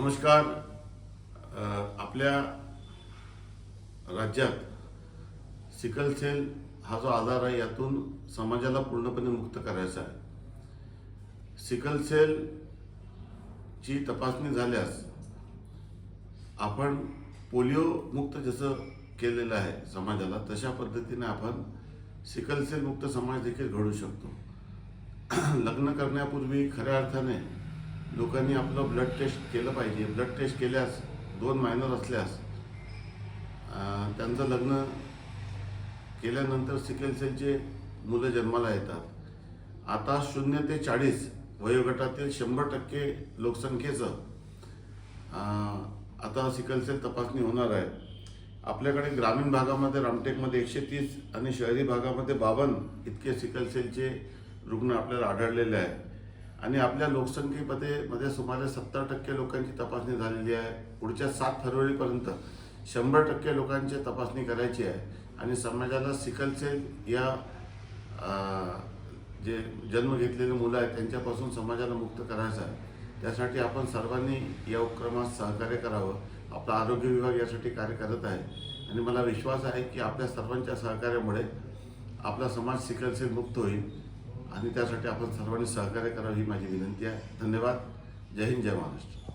नमस्कार. आपल्या राज्यात सिकल सेल हा जो आजार आहे यातून समाजाला पूर्णपणे मुक्त करायचा आहे. सिकल सेल ची तपासणी झाल्यास आपण पोलिओ मुक्त जसं केलेलं आहे समाजाला तशा पद्धतीने आपण सिकल सेल मुक्त समाज देखील घडू शकतो. लग्न करण्यापूर्वी खऱ्या अर्थाने लोकांनी आपलं ब्लड टेस्ट केलं पाहिजे. ब्लड टेस्ट केल्यास दोन मायनर असल्यास त्यांचं लग्न केल्यानंतर सिकल सेलचे मुलं जन्माला येतात. आता शून्य ते चाळीस वयोगटातील शंभर टक्के लोकसंख्येचं आता सिकल सेल तपासणी होणार आहे. आपल्याकडे ग्रामीण भागामध्ये रामटेकमध्ये एकशे तीस आणि शहरी भागामध्ये बावन्न इतके सिकल सेलचे रुग्ण आपल्याला आढळलेले आहे. आणि आपल्या लोकसंख्येमध्ये मध्ये सुमारे सत्तर टक्के लोकांची तपासणी झालेली आहे. पुढच्या सात फरवरीपर्यंत शंभर टक्के लोकांची तपासणी करायची आहे. आणि समाजाला सिकल सेल या जे जन्म घेतलेले मुलं आहेत त्यांच्यापासून समाजाला मुक्त करायचं आहे. त्यासाठी आपण सर्वांनी या उपक्रमात सहकार्य करावं. आपला आरोग्य विभाग यासाठी कार्य करत आहे. आणि मला विश्वास आहे की आपल्या सर्वांच्या सहकार्यामुळे आपला समाज सिकल सेल मुक्त होईल. आणि त्यासाठी आपण सर्वांनी सहकार्य करावं ही माझी विनंती आहे. धन्यवाद. जय हिंद जय महाराष्ट्र.